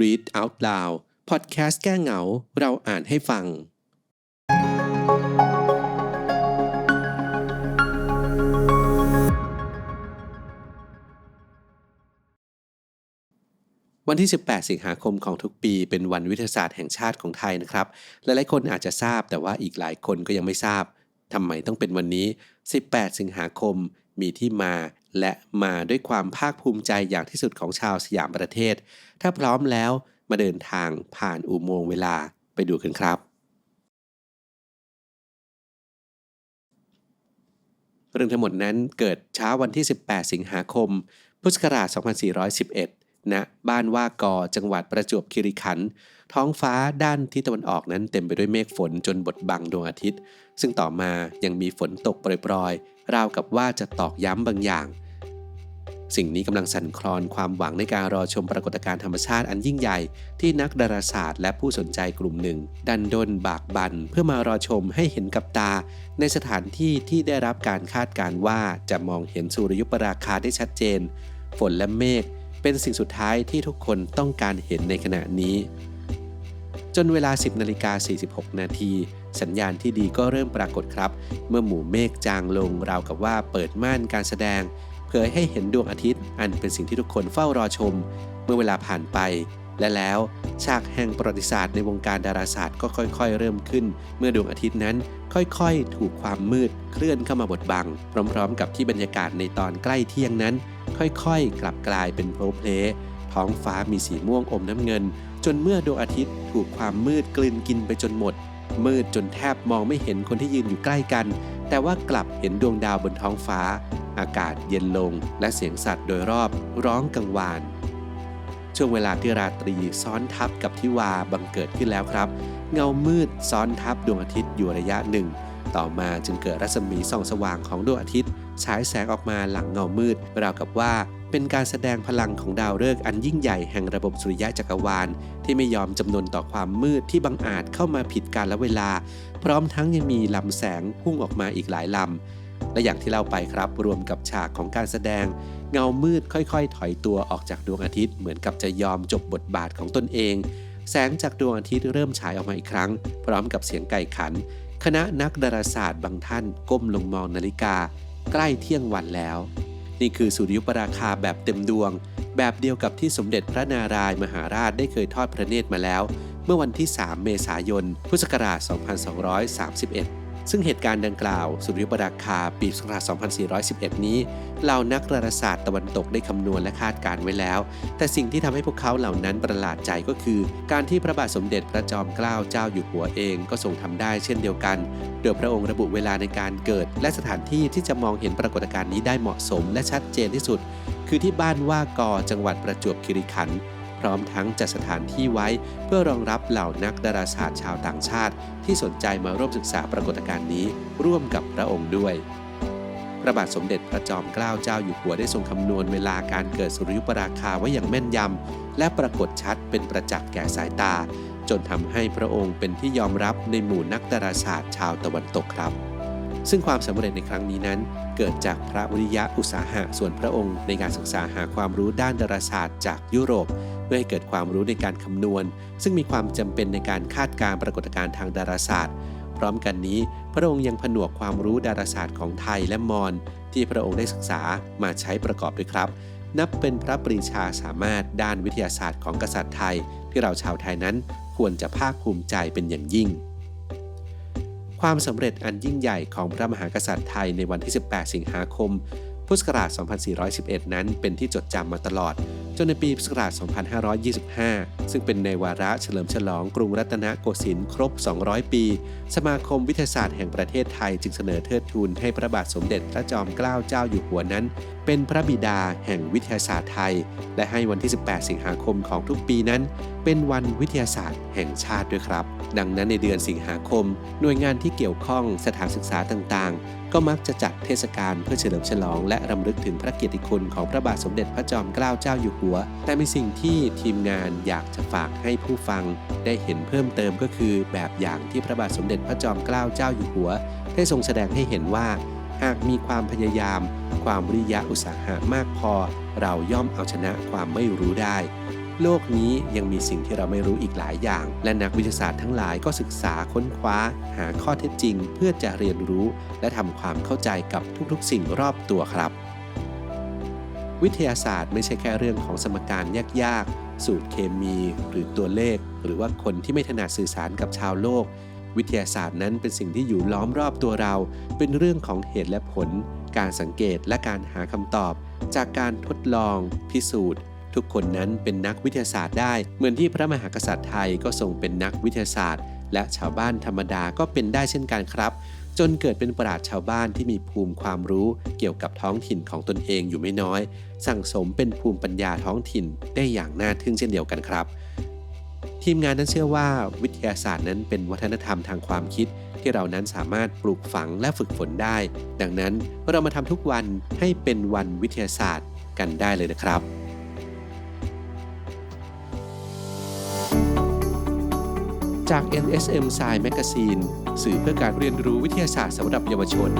Read Out Loud พอดแคสต์แก้เหงา เราอ่านให้ฟัง วันที่ 18 สิงหาคมของทุกปี เป็นวันวิทยาศาสตร์แห่งชาติของไทยนะครับ หลายๆคนอาจจะทราบแต่ว่าอีกหลายคนก็ยังไม่ทราบทำไมต้องเป็นวันนี้ 18 สิงหาคม มีที่มา และมาด้วยความภาคภูมิใจอย่างที่สุดของชาวสยามประเทศ ถ้าพร้อมแล้วมาเดินทางผ่านอุโมงค์เวลาไปดูกันครับ เรื่องทั้งหมดนั้นเกิดเช้าวันที่ 18 สิงหาคม พุทธศักราช 2411 ณ บ้านว่ากอ จังหวัดประจวบคีรีขันธ์ ท้องฟ้าด้านทิศตะวันออกนั้นเต็มไปด้วยเมฆฝนจนบดบังดวงอาทิตย์ ซึ่งต่อมายังมีฝนตกโปรยๆ ราวกับว่าจะตอกย้ำบางอย่าง สิ่งนี้กำลังสั่นคลอนความหวังในการรอชมปรากฏการณ์ธรรมชาติอันยิ่งใหญ่ ที่นักดาราศาสตร์และผู้สนใจกลุ่มหนึ่ง ดันด้นบากบันเพื่อมารอชมให้เห็นกับตา ในสถานที่ที่ได้รับการคาดการณ์ว่าจะมองเห็นสุริยุปราคาได้ชัดเจน ฝนและเมฆเป็นสิ่งสุดท้ายที่ทุกคนต้องการเห็นในขณะนี้ จนเวลา 10นาฬิกา46 นาทีสัญญาณที่ดีก็เริ่มปรากฏครับ เมื่อหมู่เมฆจางลงราวกับว่าเปิดม่านการแสดง เผยให้เห็นดวงอาทิตย์ อันเป็นสิ่งที่ทุกคนเฝ้ารอชม เมื่อเวลาผ่านไป และแล้วฉากแห่งประวัติศาสตร์ในวงการดาราศาสตร์ก็ค่อยๆ เริ่มขึ้น เมื่อดวงอาทิตย์นั้นค่อยๆ ถูกความมืดเคลื่อนเข้ามาบดบัง พร้อม ๆ กับที่บรรยากาศในตอนใกล้เที่ยงนั้น ค่อยๆ กลับกลายเป็นโพลเพล ท้องฟ้ามีสีม่วงอมน้ำเงิน จนเมื่อดวงอาทิตย์ถูกความมืดกลืนกินไปจนหมด มืดจนแทบมองไม่เห็นคนที่ยืนอยู่ใกล้กัน แต่ว่ากลับเห็นดวงดาวบนท้องฟ้า อากาศเย็นลง และเสียงสัตว์โดยรอบร้องกังวานช่วงเวลาที่ราตรีซ้อนทับกับทิวาบังเกิดขึ้นแล้วครับ เงามืดซ้อนทับดวงอาทิตย์อยู่ระยะหนึ่ง ต่อมาจึงเกิดรัศมีส่องสว่างของดวงอาทิตย์ ฉายแสงออกมาหลังเงามืดราวกับว่าเป็นการแสดงพลังของดาวฤกษ์อันยิ่งใหญ่แห่งระบบสุริยะจักรวาล ที่ไม่ยอมจำนนต่อความมืดที่บังอาจเข้ามาผิดกาลเวลา พร้อมทั้งยังมีลำแสงพุ่งออกมาอีกหลายลำ และอย่างที่เล่าไปครับ รวมกับฉากของการแสดง เงามืดค่อยๆ ถอยตัวออกจากดวงอาทิตย์เหมือนกับจะยอมจบบทบาทของตนเอง แสงจากดวงอาทิตย์เริ่มฉายออกมาอีกครั้ง พร้อมกับเสียงไก่ขัน คณะนักดาราศาสตร์บางท่านก้มลงมองนาฬิกา ใกล้เที่ยงวันแล้ว นี่คือสุริยุปราคาแบบเต็มดวง แบบเดียวกับที่สมเด็จพระนารายมหาราชได้เคยทอดพระเนตรมาแล้ว เมื่อวันที่ 3 เมษายน พุทธศักราช 2231 ซึ่งเหตุการณ์ดังกล่าว สุริยุปราคาปีพุทธศักราช2411 นี้เหล่านักดาราศาสตร์ตะวันตกได้คำนวณและคาดการณ์ไว้แล้ว แต่สิ่งที่ทำให้พวกเขาเหล่านั้นประหลาดใจก็คือ การที่พระบาทสมเด็จพระจอมเกล้าเจ้าอยู่หัวเองก็ทรงทำได้เช่นเดียวกัน โดยพระองค์ระบุเวลาในการเกิด และสถานที่ที่จะมองเห็นปรากฏการณ์นี้ได้เหมาะสม และชัดเจนที่สุด คือที่บ้านว่ากอจังหวัดประจวบคีรีขันธ์ พร้อมทั้งจัดสถานที่ไว้ เพื่อรองรับเหล่านักดาราศาสตร์ชาวต่างชาติ ที่สนใจมาร่วมศึกษาปรากฏการณ์นี้ ร่วมกับพระองค์ด้วยพระบาทสมเด็จพระจอมเกล้าเจ้าอยู่หัวได้ทรงคำนวณเวลาการเกิดสุริยุปราคาไว้อย่างแม่นยำ และปรากฏชัดเป็นประจักษ์แก่สายตา จนทำให้พระองค์เป็นที่ยอมรับในหมู่นักดาราศาสตร์ชาวตะวันตกครับ ซึ่งความสำเร็จในครั้งนี้นั้น เกิดจากพระวิริยะอุตสาหะส่วนพระองค์ในการศึกษาหาความรู้ด้านดาราศาสตร์จากยุโรป พื่อให้เกิดความรู้ในการคำนวณ ซึ่งมีความจำเป็นในการคาดการณ์ปรากฏการณ์ทางดาราศาสตร์ พร้อมกันนี้ พระองค์ยังผนวกความรู้ดาราศาสตร์ของไทยและมอญที่พระองค์ได้ศึกษามาใช้ประกอบด้วยครับ นับเป็นพระปรีชาสามารถด้านวิทยาศาสตร์ของกษัตริย์ไทย ที่เราชาวไทยนั้นควรจะภาคภูมิใจเป็นอย่างยิ่งความสำเร็จอันยิ่งใหญ่ของพระมหากษัตริย์ไทยในวันที่ 18 สิงหาคม พุทธศักราช 2411 นั้นเป็นที่จดจำมาตลอด จนในปีพุทธศักราช 2525 ซึ่งเป็นในวาระเฉลิมฉลองกรุงรัตนโกสินทร์ครบ 200 ปี สมาคมวิทยาศาสตร์แห่งประเทศไทยจึงเสนอเทิดทูนให้พระบาทสมเด็จพระจอมเกล้าเจ้าอยู่หัวนั้น เป็นพระบิดาแห่งวิทยาศาสตร์ไทย และให้วันที่ 18 สิงหาคมของทุกปีนั้น เป็นวันวิทยาศาสตร์แห่งชาติด้วยครับ ดังนั้นในเดือนสิงหาคม หน่วยงานที่เกี่ยวข้องสถานศึกษาต่างๆ ก็มักจะจัดเทศกาลเพื่อเฉลิมฉลอง และรำลึกถึงพระเกียรติคุณของพระบาทสมเด็จพระจอมเกล้าเจ้าอยู่หัว แต่มีสิ่งที่ทีมงานอยากจะฝากให้ผู้ฟัง ได้เห็นเพิ่มเติมก็คือ แบบอย่างที่พระบาทสมเด็จพระจอมเกล้าเจ้าอยู่หัว ได้ทรงแสดงให้เห็นว่า หากมีความพยายาม ความวิริยะอุตสาหะมากพอ เราย่อมเอาชนะความไม่รู้ได้ โลกนี้ยังมีสิ่งที่เราไม่รู้อีกหลายอย่าง และนักวิทยาศาสตร์ทั้งหลายก็ศึกษาค้นคว้า หาข้อเท็จจริง เพื่อจะเรียนรู้ และทำความเข้าใจกับทุกๆ สิ่งรอบตัวครับวิทยาศาสตร์ไม่ใช่แค่เรื่องของสมการยากๆ สูตรเคมี หรือตัวเลข หรือว่าคนที่ไม่ถนัดสื่อสารกับชาวโลก วิทยาศาสตร์นั้นเป็นสิ่งที่อยู่ล้อมรอบตัวเรา เป็นเรื่องของเหตุและผล การสังเกตและการหาคำตอบ จากการทดลอง พิสูจน์ ทุกคนนั้นเป็นนักวิทยาศาสตร์ได้ เหมือนที่พระมหากษัตริย์ไทยก็ทรงเป็นนักวิทยาศาสตร์ และชาวบ้านธรรมดาก็เป็นได้เช่นกันครับ จนเกิดเป็นปราชญ์ชาวบ้านที่มีภูมิความรู้เกี่ยวกับท้องถิ่นของตนเองอยู่ไม่น้อย สั่งสมเป็นภูมิปัญญาท้องถิ่นได้อย่างน่าทึ่งเช่นเดียวกันครับ ทีมงานนั้นเชื่อว่าวิทยาศาสตร์นั้นเป็นวัฒนธรรมทางความคิด ที่เรานั้นสามารถปลูกฝังและฝึกฝนได้ ดังนั้นเรามาทำทุกวันให้เป็นวันวิทยาศาสตร์กันได้เลยนะครับจาก NSM Science Magazine สื่อเพื่อการเรียนรู้วิทยาศาสตร์สำหรับเยาวชน